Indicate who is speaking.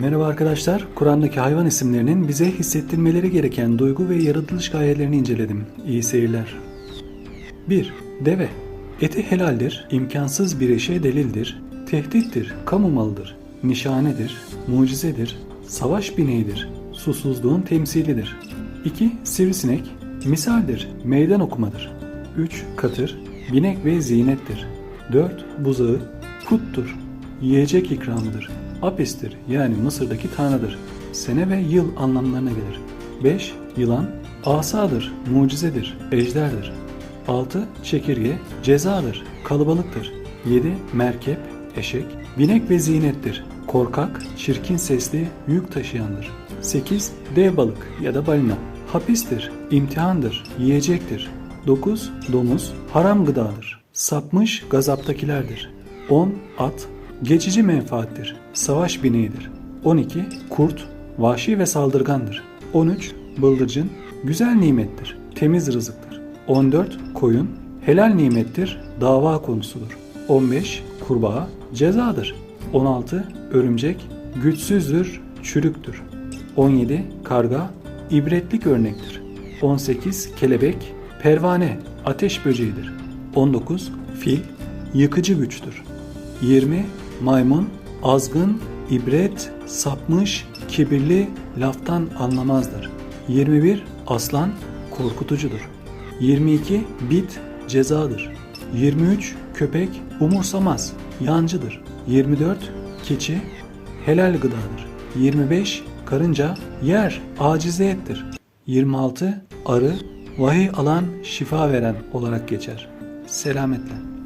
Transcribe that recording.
Speaker 1: Merhaba arkadaşlar. Kur'an'daki hayvan isimlerinin bize hissettirmeleri gereken duygu ve yaratılış gayelerini inceledim. İyi seyirler. 1. Deve. Eti helaldir, imkansız bir eşe delildir, tehdittir, kamu malıdır, nişanedir, mucizedir, savaş bineğidir, susuzluğun temsilidir. 2. Sivrisinek. Misaldir, meydan okumadır. 3. Katır, binek ve zinettir. 4. Buzağı, puttur, yiyecek ikramıdır. Apistir yani Mısır'daki tanrıdır. Sene ve yıl anlamlarına gelir. 5. Yılan, asadır, mucizedir, ejderdir. 6. Çekirge, cezadır, kalabalıktır. 7. Merkep, eşek, binek ve zinettir. Korkak, çirkin sesli, yük taşıyandır. 8. Dev balık ya da balina, hapistir, imtihandır, yiyecektir. 9. Domuz, haram gıdadır. Sapmış gazaptakilerdir. 10. At, geçici menfaattir, savaş bineğidir. 12. Kurt, vahşi ve saldırgandır. 13. Bıldırcın, güzel nimettir, temiz rızıktır. 14. Koyun, helal nimettir, dava konusudur. 15. Kurbağa, cezadır. 16. Örümcek, güçsüzdür, çürüktür. 17. Karga, ibretlik örnektir. 18. Kelebek, pervane, ateş böceğidir. 19. Fil, yıkıcı güçtür. 20. Maymun, azgın, ibret, sapmış, kibirli, laftan anlamazdır. 21. Aslan, korkutucudur. 22. Bit, cezadır. 23. Köpek, umursamaz, yancıdır. 24. Keçi, helal gıdadır. 25. Karınca, yer, aciziyettir. 26. Arı, vahiy alan, şifa veren olarak geçer. Selametle.